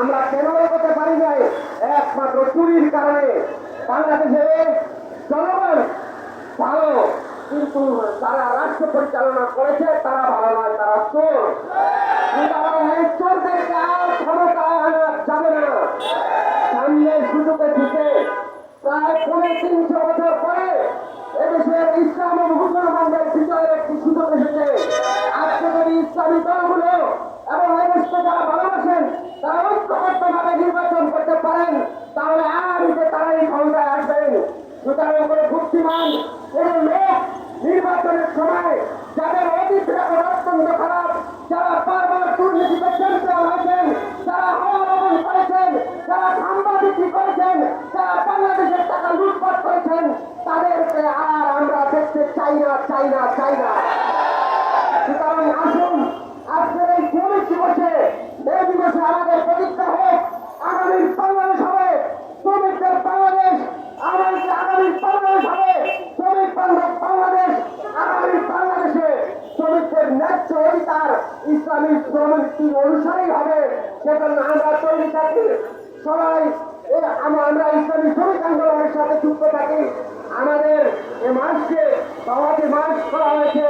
আমরা কেন করতে পারি নাই? একমাত্র চুরির কারণে বাংলাদেশের জনগণ ভালো, কিন্তু তারা রাষ্ট্র পরিচালনা করেছে, তারা ভালো নয়, তারা চোর। আর না। প্রায় তিনশো পরে ইসলাম ও মুসলমানদের বিজয়ের একটি সুযোগ এসেছে। আজকে যদি ইসলামী দলগুলো তারাই ক্ষমতায় আসবেন সুতরাং করে বুদ্ধিমান কোন লোক নির্বাচনের সময় যাদের অতীত অত্যন্ত খারাপ, যারা বারবার দুর্নীতিতে চ্যাম্পিয়ন হয়েছেন যারা হাওয়া ভবন করেছেন যারা খাম্বা করেছেন যারা বাংলাদেশের টাকা লুটপাট করেছেন, তাদেরকে আর আমরা দেখতে চাই না চাই না চাই না। ন্যায্য অধিকার ইসলামী শ্রমিক অনুসারী হবে, সেজন্য আমরা তৈরি থাকি। সবাই আমরা ইসলামী শ্রমিক আন্দোলনের সাথে যুক্ত থাকি। আমাদের এ মাসকে সমাজে মাস করা হয়েছে।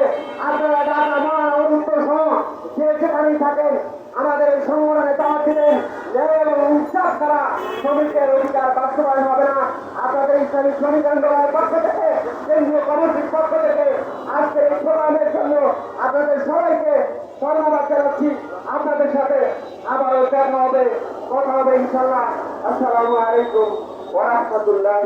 আপনারা ঢাকা মহানগর উত্তর সহ যে যেখানেই থাকেন, আমাদের এই সংগঠনে দিলেন ন্যায় এবং ইনসাফ ছাড়া শ্রমিকের অধিকার বাস্তবায়ন হবে না। আপনাদের ইসলামী শ্রমিক আন্দোলনের পক্ষ থেকে, কেন্দ্রীয় কমিটির পক্ষ থেকে আজকের এই প্রোগ্রামের আপনাদের সবাইকে ধন্যবাদ জানাচ্ছি। আপনাদের সাথে আবারও দেখা হবে, কথা হবে ইনশাল্লাহ আসসালামু আলাইকুম ওরহমতুল্লাহ